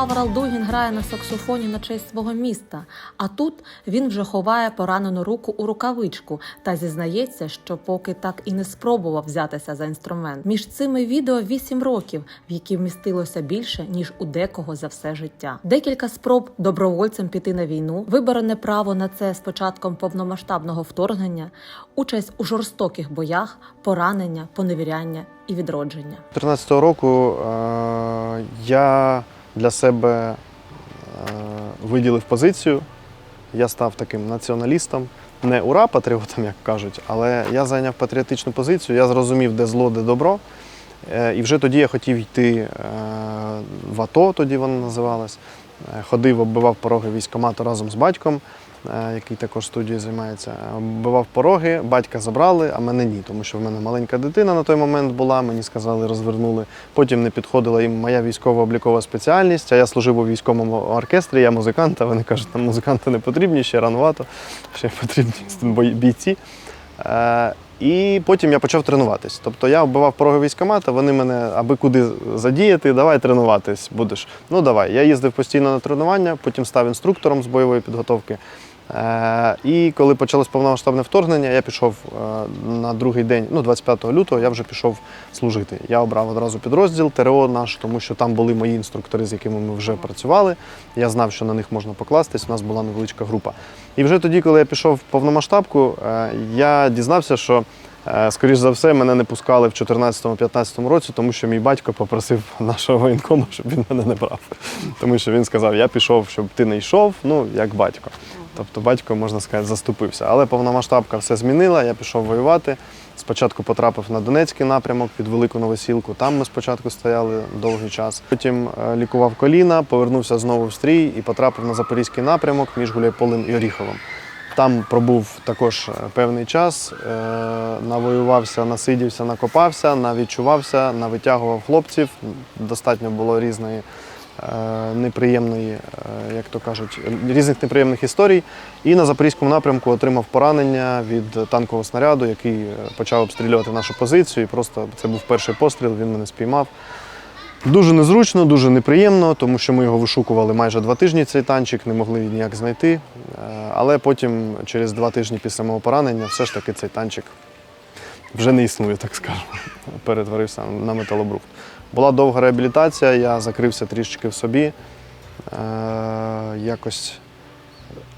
Станіслав Ралдугін грає на саксофоні на честь свого міста. А тут він вже ховає поранену руку у рукавичку та зізнається, що поки так і не спробував взятися за інструмент. Між цими відео 8 років, в які вмістилося більше ніж у декого за все життя. Декілька спроб добровольцем піти на війну, виборене право на це з початком повномасштабного вторгнення, участь у жорстоких боях, поранення, поневіряння і відродження. 2014 року е, я для себе е, виділив позицію. Я став таким націоналістом, не ура патріотом, як кажуть, але я зайняв патріотичну позицію, я зрозумів, де зло, де добро. Е, І вже тоді я хотів йти е, в АТО, тоді воно називалось. Ходив, оббивав пороги військомату разом з батьком, який також студією займається. Оббивав пороги, батька забрали, а мене ні, тому що в мене маленька дитина на той момент була. Мені сказали, розвернули. Потім не підходила їм моя військово-облікова спеціальність. А я служив у військовому оркестрі, я музикант, а вони кажуть, нам музиканти не потрібні, ще ранувато, ще потрібні бійці. Е, І потім я почав тренуватись. Тобто я оббивав пороги військкомата, вони мене, аби куди задіяти, давай тренуватись будеш. Ну давай. Я їздив постійно на тренування, потім став інструктором з бойової підготовки. Е, І коли почалось повномасштабне вторгнення, я пішов е, на другий день, ну 25 лютого, я вже пішов служити. Я обрав одразу підрозділ ТРО наш, тому що там були мої інструктори, з якими ми вже працювали. Я знав, що на них можна покластись. У нас була невеличка група. І вже тоді, коли я пішов в повномасштабку, е, я дізнався, що скоріш за все мене не пускали в 2014-2015 році, тому що мій батько попросив нашого воєнкома, щоб він мене не брав. Тому що він сказав: я пішов, щоб ти не йшов, ну як батько. Тобто батько, можна сказати, заступився. Але повномасштабка все змінила, я пішов воювати. Спочатку потрапив на Донецький напрямок під Велику Новосілку. Там ми спочатку стояли довгий час. Потім е, лікував коліна, повернувся знову в стрій і потрапив на Запорізький напрямок між Гуляйполем і Оріховим. Там пробув також е, певний час, е, навоювався, насидівся, накопався, навідчувався, навитягував хлопців. Достатньо було різної неприємної, е, як то кажуть, різних неприємних історій. І на запорізькому напрямку отримав поранення від танкового снаряду, який е, почав обстрілювати нашу позицію. І просто це був перший постріл, він мене спіймав. Дуже незручно, дуже неприємно, тому що ми його вишукували майже два тижні цей танчик, не могли ніяк знайти. Е, Але потім, через два тижні після мого поранення, все ж таки цей танчик вже не існує, так скажемо. Перетворився на металобрухт. Була довга реабілітація, я закрився трішечки в собі, е, якось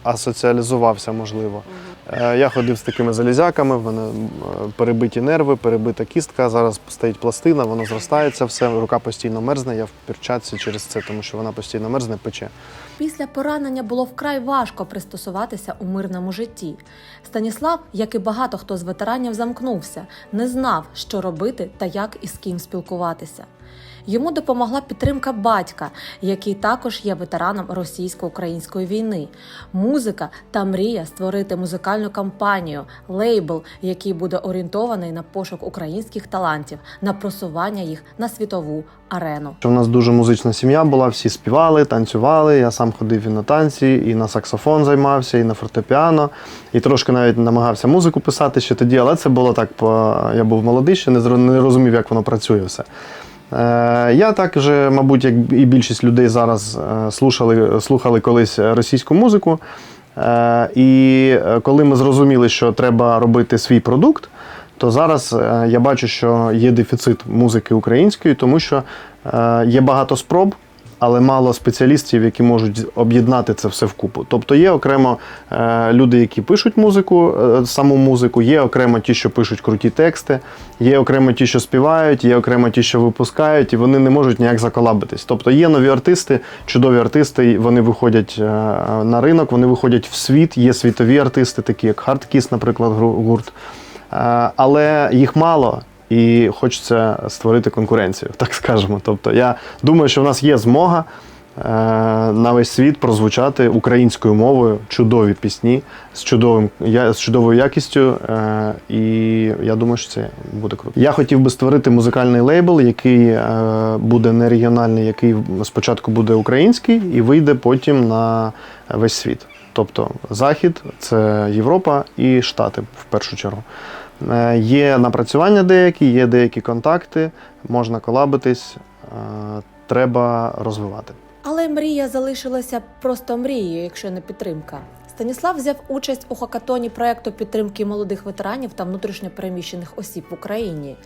асоціалізувався, можливо. Е, Я ходив з такими залізяками, в мене перебиті нерви, перебита кістка. Зараз стоїть пластина, воно зростається все, рука постійно мерзне. Я в перчатці через це, тому що вона постійно мерзне, пече. Після поранення було вкрай важко пристосуватися у мирному житті. Станіслав, як і багато хто з ветеранів, замкнувся, не знав, що робити та як і з ким спілкуватися. Йому допомогла підтримка батька, який також є ветераном російсько-української війни, музика та мрія створити музикальну кампанію, лейбл, який буде орієнтований на пошук українських талантів, на просування їх на світову арену. У нас дуже музична сім'я була, всі співали, танцювали. Я сам ходив і на танці, і на саксофон займався, і на фортепіано, і трошки навіть намагався музику писати ще тоді, але це було так, я був молодий, ще не розумів, як воно працює все. Е, Я також, мабуть, як і більшість людей зараз е, слухали, слухали колись російську музику. Е, І коли ми зрозуміли, що треба робити свій продукт, то зараз я бачу, що є дефіцит музики української, тому що є багато спроб, але мало спеціалістів, які можуть об'єднати це все вкупу. Тобто є окремо е, люди, які пишуть музику, е, саму музику, є окремо ті, що пишуть круті тексти, є окремо ті, що співають, є окремо ті, що випускають, і вони не можуть ніяк заколабитись. Тобто є нові артисти, чудові артисти, вони виходять е, на ринок, вони виходять в світ. Є світові артисти, такі як Hardkiss, наприклад, гурт. Але їх мало. І хочеться створити конкуренцію, так скажемо. Тобто, я думаю, що в нас є змога е, на весь світ прозвучати українською мовою чудові пісні з чудовим я з чудовою якістю. Е, і я думаю, що це буде круто. Я хотів би створити музикальний лейбл, який е, буде не регіональний, який спочатку буде український і вийде потім на весь світ. Тобто Захід, це Європа і Штати в першу чергу. Е, Є напрацювання деякі, є деякі контакти, можна колабитись, е, треба розвивати. Але мрія залишилася просто мрією, якщо не підтримка. Станіслав взяв участь у хакатоні проекту підтримки молодих ветеранів та внутрішньопереміщених осіб в Україні.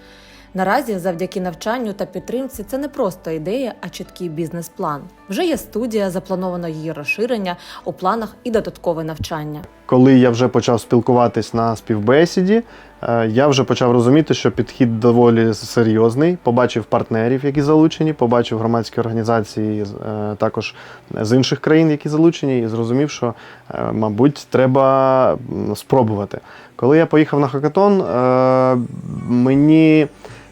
Наразі, завдяки навчанню та підтримці, це не просто ідея, а чіткий бізнес-план. Вже є студія, заплановано її розширення, у планах і додаткове навчання. Коли я вже почав спілкуватись на співбесіді, е, я вже почав розуміти, що підхід доволі серйозний. Побачив партнерів, які залучені, побачив громадські організації е, також з інших країн, які залучені, і зрозумів, що, е, мабуть, треба спробувати. Коли я поїхав на хакатон, мені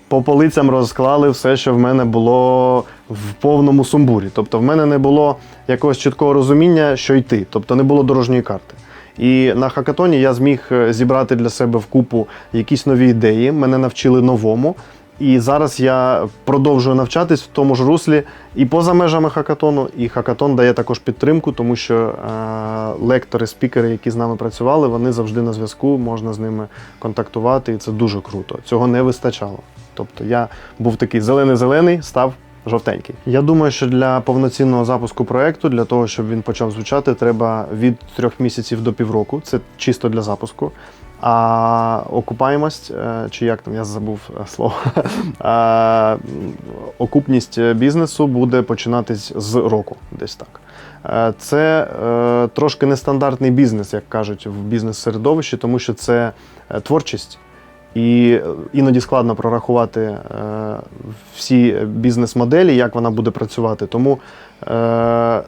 по полицям розклали все, що в мене було в повному сумбурі. Тобто, в мене не було якогось чіткого розуміння, що йти, тобто не було дорожньої карти. І на хакатоні я зміг е, зібрати для себе в купу якісь нові ідеї. Мене навчили новому. І зараз я продовжую навчатись в тому ж руслі і поза межами хакатону. І хакатон дає також підтримку, тому що е, лектори, спікери, які з нами працювали, вони завжди на зв'язку, можна з ними контактувати, і це дуже круто. Цього не вистачало. Тобто я був такий зелений-зелений, став жовтенький. Я думаю, що для повноцінного запуску проекту, для того, щоб він почав звучати, треба від трьох місяців до півроку. Це чисто для запуску. А окупаємость, е, чи як там я забув е, слово, а, окупність бізнесу буде починатись з року, десь так. Е, Це е, трошки нестандартний бізнес, як кажуть в бізнес-середовищі, тому що це е, творчість. І е, іноді складно прорахувати е, всі бізнес-моделі, як вона буде працювати. Тому, е,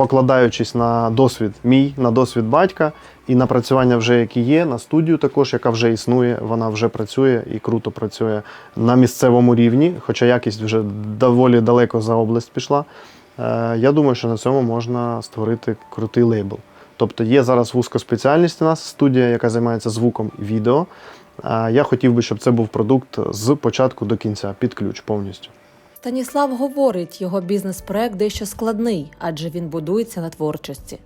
покладаючись на досвід мій, на досвід батька і напрацювання вже які є, на студію також, яка вже існує, вона вже працює і круто працює на місцевому рівні, хоча якість вже доволі далеко за область пішла. Е, Я думаю, що на цьому можна створити крутий лейбл. Тобто є зараз вузькоспеціальність у нас студія, яка займається звуком і відео. Я хотів би, щоб це був продукт з початку до кінця, під ключ повністю. Станіслав говорить, його бізнес-проект дещо складний, адже він будується на творчості.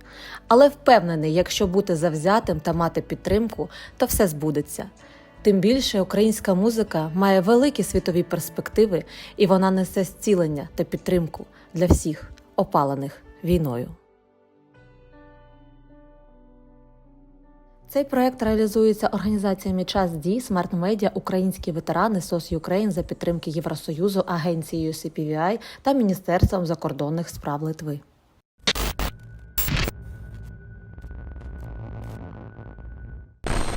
Але впевнений, якщо бути завзятим та мати підтримку, то все збудеться. Тим більше українська музика має великі світові перспективи, і вона несе зцілення та підтримку для всіх опалених війною. Цей проект реалізується організаціями Час дій, Смарт Медіа, Українські ветерани, СОС Юкрейн за підтримки Євросоюзу, агенцією CPVI та Міністерством закордонних справ Литви.